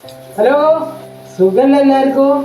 Hello സുഖല്ല എല്ലാവർക്കും?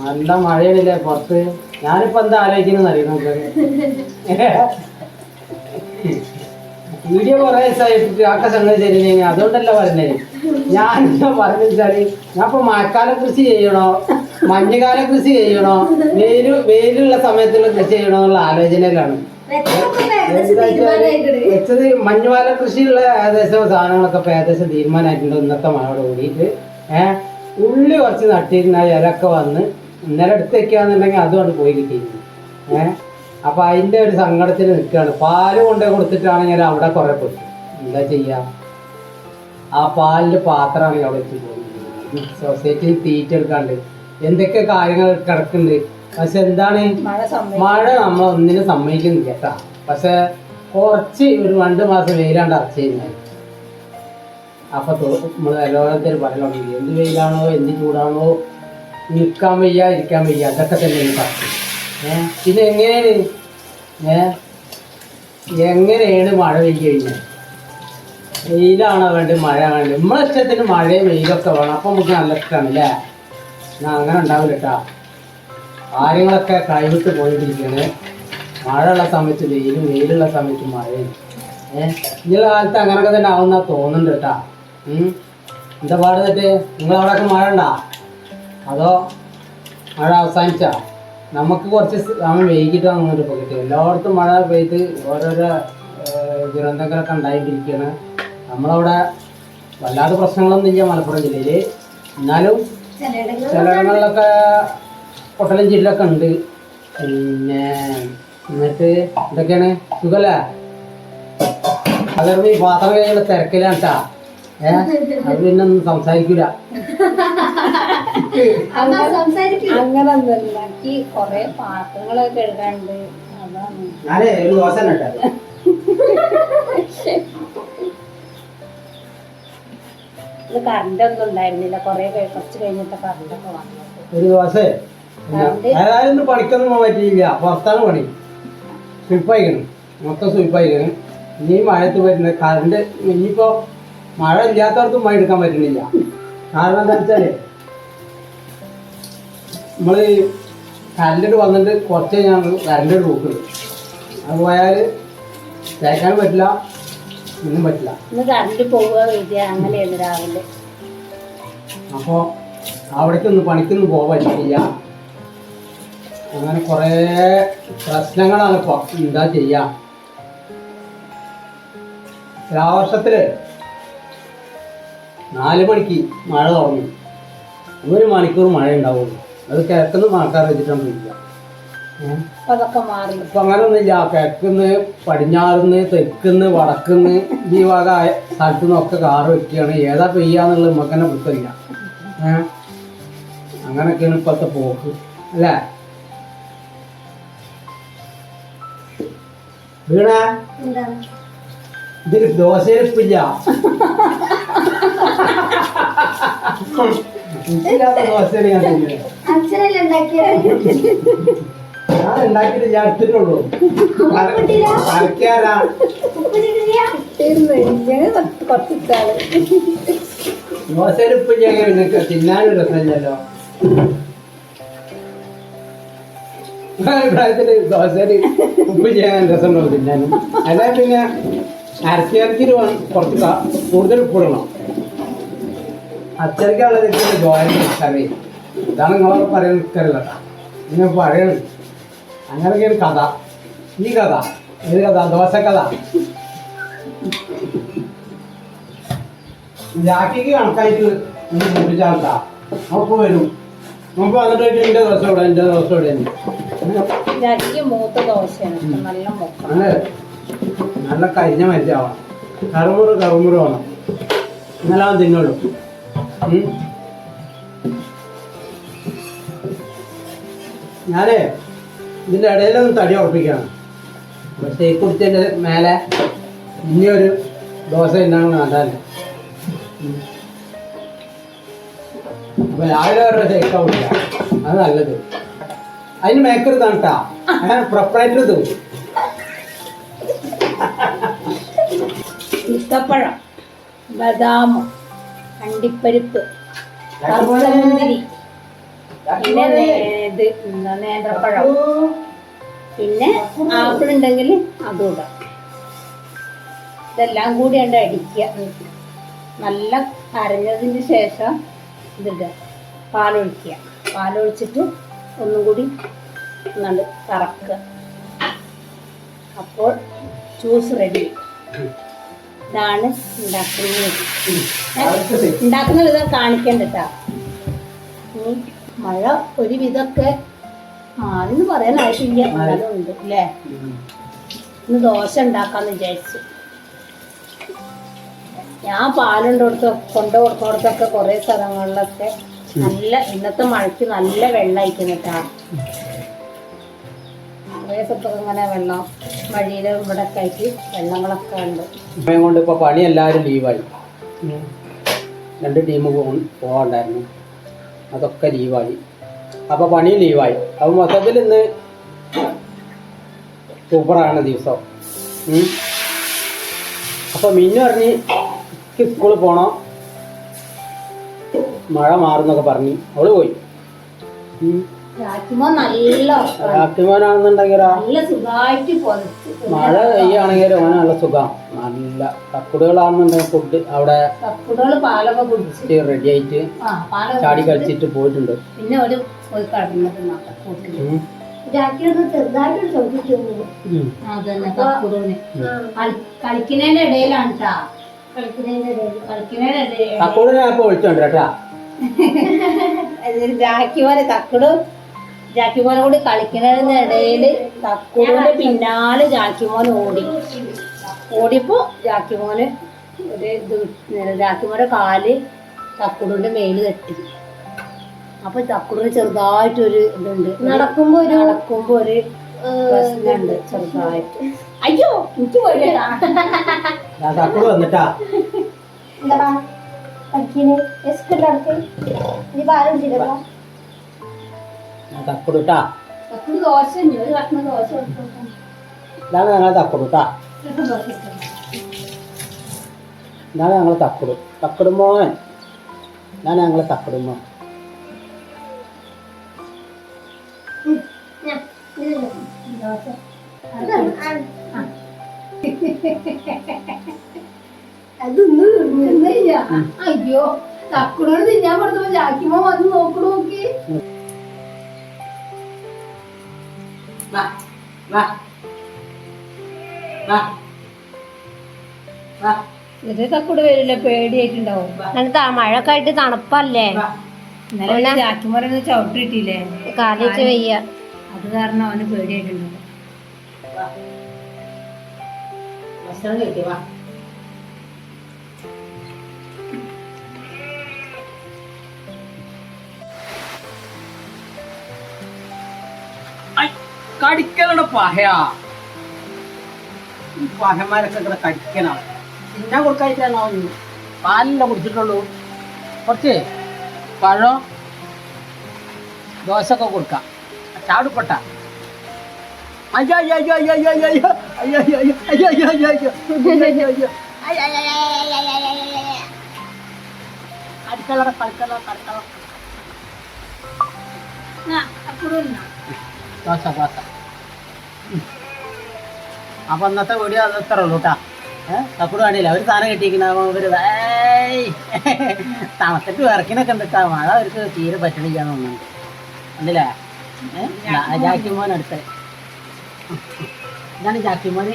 നല്ല മഴയല്ലേ പുറത്ത്? ഞാനിപ്പോ എന്താ ആലോചിക്കുന്നത് നമുക്ക് വീഡിയോ കുറെ ദിവസമായിട്ട് ആക്ക സംഗതി തരുന്നേ അതുകൊണ്ടല്ല പറഞ്ഞത്. ഞാൻ എന്താ പറഞ്ഞു ഞാൻ ഇപ്പൊ മഴക്കാലം കൃഷി ചെയ്യണോ? മഞ്ഞുകാല കൃഷി ചെയ്യണോ? വെയിൽ വെയിലുള്ള സമയത്തുള്ള കൃഷി ചെയ്യണോ എന്നുള്ള ആലോചനയിലാണ്. വെച്ചത് മഞ്ഞുകാല കൃഷിയുള്ള ഏകദേശം സാധനങ്ങളൊക്കെ ഇപ്പൊ ഏകദേശം തീരുമാനമായിട്ടുണ്ട്. ഇന്നത്തെ മഴയോട് കൂടിയിട്ട് ഏഹ് ഉള്ളി കുറച്ച് നട്ടിരുന്ന ഇലക്കെ വന്ന് ഇന്നലെ എടുത്ത് വെക്കാന്നുണ്ടെങ്കിൽ അതുകൊണ്ട് പോയി കിട്ടിയിരുന്നു. ഏഹ് അപ്പൊ അതിന്റെ ഒരു സങ്കടത്തിൽ നിൽക്കുകയാണ്. പാൽ കൊണ്ടേ കൊടുത്തിട്ടാണെങ്കിൽ അവിടെ കുറെ പെട്ടു എന്താ ചെയ്യാ? ആ പാലിന്റെ പാത്രമാണെങ്കിൽ അവിടെ വെച്ച് പോകുന്നത്. സൊസൈറ്റിയിൽ തീറ്റ എടുക്കാണ്ട്. എന്തൊക്കെ കാര്യങ്ങൾ കിടക്കുന്നുണ്ട്? പക്ഷെ എന്താണ്? മഴ നമ്മൾ ഒന്നിനും സമ്മതിക്കുന്നില്ല കേട്ടാ. പക്ഷെ കുറച്ച് ഒരു രണ്ട് മാസം വെയിലാണ്ട് അറച്ചു കഴിഞ്ഞാൽ അപ്പൊ നമ്മൾ പറയാൻ തുടങ്ങി എന്ത് വെയിലാണോ എന്ത് ചൂടാണോ നിൽക്കാൻ വയ്യ ഇരിക്കാൻ വയ്യ അതൊക്കെ തന്നെ ഏഹ് പിന്നെ എങ്ങനെയാണ്? ഏഹ് എങ്ങനെയാണ് മഴ പെയ്യ കഴിഞ്ഞാൽ വെയിലാണോ വേണ്ടത് മഴ വേണ്ടത്? നമ്മളെ ഇഷ്ടത്തിന് മഴയും വെയിലൊക്കെ വേണം. അപ്പം നമുക്ക് നല്ല ഇഷ്ടമാണ് അല്ലേ? എന്നാ അങ്ങനെ ഉണ്ടാവില്ല കേട്ടാ. കാര്യങ്ങളൊക്കെ കൈവിട്ട് പോയിട്ടിരിക്കുകയാണ് മഴയുള്ള സമയത്ത് വെയിലും വെയിലുള്ള സമയത്ത് മഴയും. ഏഹ് ഈ കാലത്ത് അങ്ങനെയൊക്കെ തന്നെ ആവുന്ന തോന്നുന്നുണ്ട് കേട്ടാ. എന്താ പാട് തെറ്റ് ഒക്കെ മഴ ഉണ്ടാ? അതോ മഴ അവസാനിച്ചാ? നമുക്ക് കുറച്ച് സമയം വൈകിട്ടാണ് വന്നിട്ട് ഇപ്പോൾ കിട്ടിയത് എല്ലായിടത്തും മഴ പെയ്ത് ഓരോരോ ദുരന്തങ്ങളൊക്കെ ഉണ്ടായിട്ടിരിക്കുകയാണ് നമ്മളവിടെ വല്ലാത്ത പ്രശ്നങ്ങളൊന്നും ഇല്ല മലപ്പുറം ജില്ലയിൽ എന്നാലും ചിലയിടങ്ങളിലൊക്കെ പൊട്ടലും ചില്ലൊക്കെ ഉണ്ട്. പിന്നെ എന്നിട്ട് ഇതൊക്കെയാണ് സുഖല്ല? അതൊരു പാത്രം കഴിയുള്ള തിരക്കിലാണ് കേട്ടാ ഏ? അത് പിന്നെ ഒന്നും സംസാരിക്കൂല. അമ്മ സംസാരിക്കില്ല അങ്ങനെ കൊറേ പാത്രങ്ങളൊക്കെ എഴുതാണ്ട് അതാണ് ഞാനേ ഒരു ദോശ കേട്ടോ ഇത് കറണ്ട് ഒന്നും ഉണ്ടായിരുന്നില്ല. കൊറേ കുറച്ച് കഴിഞ്ഞിട്ട് കറണ്ടൊക്കെ വന്നത് ഒരു ദോശ ഏതായാലും പണിക്കൊന്നും പോകാൻ പറ്റിയില്ല. പുറത്താണ് പണി. സ്വിപ്പായിക്കണം മൊത്തം സ്വിപ്പായിക്കണം ഇനി മഴത്ത് വരുന്നത് കറണ്ട് ഇനിയിപ്പോ മഴ ഇല്ലാത്തവർക്കും മഴ എടുക്കാൻ പറ്റുന്നില്ല. കാരണം എന്താ വെച്ചാൽ നമ്മൾ കറണ്ട് വന്നിട്ട് കുറച്ച് ഞാൻ കറണ്ട് നോക്കുന്നത് അത് പോയാൽ തേക്കാൻ പറ്റില്ല. ഒന്നും പറ്റില്ല. ഇന്ന് കറണ്ട് പോവുക വരിക അങ്ങനെയായിരുന്നു രാവിലെ. അപ്പോൾ അവിടേക്കൊന്നും പണിക്കൊന്നും പോകാൻ പറ്റില്ല അങ്ങനെ കുറേ പ്രശ്നങ്ങളാണ് ഇപ്പോൾ എന്താ ചെയ്യാ. രാവർഷത്തിൽ നാല് മണിക്ക് മഴ തുടങ്ങി ഒരു മണിക്കൂർ മഴ ഉണ്ടാവുള്ളൂ. അത് കിഴക്കുന്ന മഴക്കാർ വെച്ചിട്ടാണ് അപ്പൊ അതൊക്കെ മാറി. ഇപ്പൊ അങ്ങനൊന്നുമില്ല. കിഴക്കുന്ന് പടിഞ്ഞാറുന്ന് തെക്കുന്ന് വടക്കുന്ന് ഈ വക സ്ഥലത്തു നിന്നൊക്കെ കാറ് വെക്കുകയാണ്. ഏതാ പെയ്യാന്നുള്ളത് നമുക്ക് തന്നെ പിടുത്തമില്ല ഏഹ് അങ്ങനൊക്കെയാണ് ഇപ്പോഴത്തെ പോക്ക്. അല്ലേ? വീണ? ഇതിൽ ദോശയിലിപ്പില്ല ദോശയാണ് ഞാൻ ഉണ്ടാക്കിട്ട് ഞാൻ എടുത്തിട്ടുള്ളൂ? അരക്കാരാ കുറച്ച് ചെയ്യാൻ നിങ്ങൾക്ക് തിന്നാനും രസമില്ലല്ലോ. പ്രായത്തിൽ ദോശയിൽ ഉപ്പ് ചെയ്യാൻ രസമുണ്ടോ തിന്നാനും? അല്ലാതെ പിന്നെ അരച്ചിറച്ചിന് കുറച്ച് ക- കൂടുതൽ ഉപ്പിടണം അച്ചടിക്കാനുള്ള ദോശ കറി ഇതാണ് നിങ്ങളോട് പറയാൻ നിൽക്കരുത് കേട്ടോ ഇങ്ങനെ പറയണം അങ്ങനെയൊക്കെയാണ് കഥ. ഈ കഥ. ഏത് കഥ? ദോശ കഥ ജാക്കിക്ക് കണക്കായിട്ട് ഒന്ന് അപ്പൊ നമുക്ക് വരും. നമുക്ക് വന്നിട്ട് എന്റെ ദോശ ഇവിടെ എന്റെ ദോശ ഇവിടെ. മൂത്ത ദോശയാണ്. നല്ല അങ്ങനെ നല്ല കരിഞ്ഞ മരിച്ചാവണം. കറുമുറ് കറുമുറ് വേണം. എന്നാലും അവൻ തിന്നുള്ളൂ ഉം. ഇതിന്റെ ഇടയിൽ ഒന്ന് തടി ഉറപ്പിക്കണം. പക്ഷേ ഈ കുടിച്ചതിന്റെ മേലെ ഇനിയൊരു ദോശ ഉണ്ടാകണം നാട്ടാൽ അപ്പൊ രാവിലെ വരെ തേക്ക കുടിക്കുക അത് നല്ലത്. അതിന് മേക്കർ കേട്ടോ അങ്ങനെ പ്രൊപ്പറായിട്ട് തോന്നും ഈത്തപ്പഴം ബദാം അണ്ടിപ്പരിപ്പ് അതുപോലെ മുന്തിരി. പിന്നെ ഇത് നേന്ത്രപ്പഴം. പിന്നെ ആപ്പിൾ ഉണ്ടെങ്കിൽ അതും ഇടാം. ഇതെല്ലാം കൂടി ഉണ്ട് അടിക്കുക. നല്ല അരഞ്ഞതിന് ശേഷം ഇതിടുക. പാലൊഴിക്കുക. പാലൊഴിച്ചിട്ട് ഒന്നും കൂടി നല്ല കറക്കുക അപ്പോൾ ജ്യൂസ് റെഡി ഇതാണ് ഉണ്ടാക്കുന്നത്. ഉണ്ടാക്കുന്നത് വിധം കാണിക്കണ്ട കേട്ടോ മഴ ഒരു വിധമൊക്കെ മാറിന്ന് പറയാൻ ആവശ്യമില്ല. ഉണ്ട് അല്ലേ? ഇന്ന് ദോശ ഉണ്ടാക്കാന്ന് വിചാരിച്ചു. ഞാൻ പാലുണ്ടോടത്ത് കൊണ്ടു കൊടുക്കുന്നിടത്തൊക്കെ കുറെ സ്ഥലങ്ങളിലൊക്കെ നല്ല ഇന്നത്തെ മഴയ്ക്ക് നല്ല വെള്ളമായിരിക്കും കേട്ടാ. കുറേ സ്ഥലത്തൊക്കെ ഇങ്ങനെ വെള്ളം വഴിയിലും ഇവിടെ ഒക്കെ ആയിട്ട് വെള്ളങ്ങളൊക്കെ ഉണ്ട്. കൊണ്ട് ഇപ്പോൾ പണി എല്ലാവരും ലീവായി രണ്ട് ടീം പോകണ്ടായിരുന്നു അതൊക്കെ ലീവായി അപ്പോൾ പണി ലീവായി അപ്പോൾ മൊത്തത്തിൽ ഇന്ന് സൂപ്പറാണ് ദിവസം. അപ്പൊ അപ്പോൾ മിന്നു പറഞ്ഞ് സ്കൂളിൽ പോകണം മഴ മാറുന്നൊക്കെ പറഞ്ഞ്. അവൾ പോയി. നല്ല നല്ല മഴ പെയ്യാണെങ്കിലോ അവന് നല്ല സുഖം. നല്ല കക്കുടുകളാണെന്നുണ്ടെങ്കിൽ ഫുഡ് അവിടെ പാലൊക്കെ റെഡി ആയിട്ട് ചാടി കളിച്ചിട്ട് പോയിട്ടുണ്ട്. പിന്നെ ഒരു പോയി കടന്നത് കളിക്കുന്നതിന്റെ ഇടയിലാണ് കേട്ടാ കളിക്കുന്നതിന്റെ ഇടയിൽ വിളിച്ചോണ്ട് കേട്ടാ രാഖി പോലെ തക്കടും ജാക്കി മോനെ കൂടി കളിക്കുന്നതിനിടയിൽ തക്കുടൂന്റെ പിന്നാലെ ജാക്കി മോൻ ഓടി. ഓടിയപ്പോ ജാക്കി മോന് ഒരു ജാക്കി മോന്റെ കാൽ തക്കുടൂന്റെ മേൽ കെട്ടി അപ്പൊ തക്കുടൂന് ചെറുതായിട്ടൊരു ഇതുണ്ട്. നടക്കുമ്പോ ഒരു നടക്കുമ്പോ ഒരു പ്രശ്നമുണ്ട് ചെറുതായിട്ട്. അയ്യോ എനിക്ക് പോയി എന്താടാ? ഇനി ഭാരം ചെയ്തോ തക്കുടു കേട്ടാ ഇതാണ് ഞങ്ങൾ തക്കുടു കേട്ടാ ഇതാണ് ഞങ്ങൾ തക്കുടു. തക്കുടുമോൻ ഇതാണ് ഞങ്ങൾ തക്കുടുമോൻ അതൊന്നും തിന്നില്ല അയ്യോ തക്കുടോട് തിന്നാൻ കൊടുത്തപ്പോ ജാക്കിമോ വന്ന് നോക്കണോക്കി വാ വാ വാ വാ ഇത് തക്കുട് വരില്ല? പേടിയായിട്ടുണ്ടാവും. എന്നിട്ട് മഴയൊക്കെ ആയിട്ട് തണുപ്പല്ലേ? ജാക്കിമോനെ ചവിട്ടിട്ടില്ലേ കാലിച്ച് വയ്യ. അത് കാരണം അവന് പേടിയായിട്ടുണ്ടാവും. ഭക്ഷണം കഴിക്കുക കടിക്കലട പഹയാ ഈ പഹന്മാരൊക്കെ ഇവിടെ കടിക്കലാണ് തിന്നാൻ കൊടുക്കായിട്ടാണോ പാലില്ല കുടിച്ചിട്ടുള്ളൂ കുറച്ച് പഴം ദോശയൊക്കെ കൊടുക്കാം ചാടുപൊട്ട അയ്യോ അയ്യോ അയ്യോ അയ്യോ അയ്യോ അയ്യോ അയ്യോ അയ്യോ അയ്യോ അയ്യോ അയ്യോ അയ്യോ അയ്യോ അയ്യോ അടുക്കള കളിക്കള കളിക്കള ദോശ ദോശ അപ്പൊ അന്നത്തെ വീഡിയോ അത് ഇത്ര ഉള്ളൂ കേട്ടാ തക്കുട് കാണില്ല ഒരു സാധനം കിട്ടിയിരിക്കുന്ന. ഒരു തണുത്തിട്ട് വിറക്കിനൊക്കെ ഉണ്ട് മഴ അവർക്ക് തീരെ പറ്റണിക്കാന്ന് തോന്നുന്നുണ്ട് ഉണ്ടല്ലേ ഏഹ് ജാക്കിമോൻ അടുത്ത്. ഇതാണ് ജാക്കിമോന്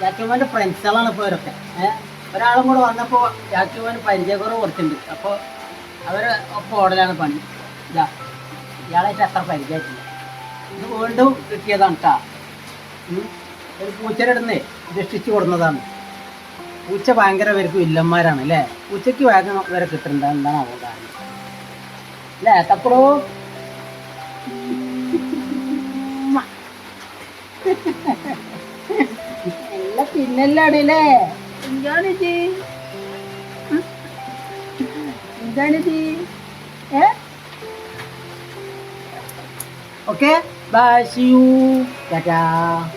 ജാക്കിമോന്റെ ഫ്രണ്ട്സുകളാണ് ഇപ്പോൾ ഇവരൊക്കെ. ഏഹ് ഒരാളും കൂടെ വന്നപ്പോൾ ജാക്കിമോന് പരിചയക്കുറവ് കൊടുത്തിട്ടുണ്ട്. അപ്പോൾ അവർ ഒപ്പം ഓടലാണ് പണി. ഇതാ. ഇയാളായിട്ട് അത്ര പരിചയമായിട്ടില്ല ഇത് വീണ്ടും കിട്ടിയതാണ് കേട്ടോ ഒരു പൂച്ചയുടെ രക്ഷിച്ചു കൊടുക്കുന്നതാണ് പൂച്ച ഭയങ്കര പേർക്ക് വില്ലന്മാരാണ് അല്ലേ? പൂച്ചയ്ക്ക് വേഗം വരെ കിട്ടുന്നുണ്ട് എന്താണ് അവ കാരണം അല്ലേ തക്കടോ എല്ലാം പിന്നല്ലാണ് അല്ലേ? എന്താണിത്? എന്താണിത് ഏ? Okay? Bye, see you. Ta-da.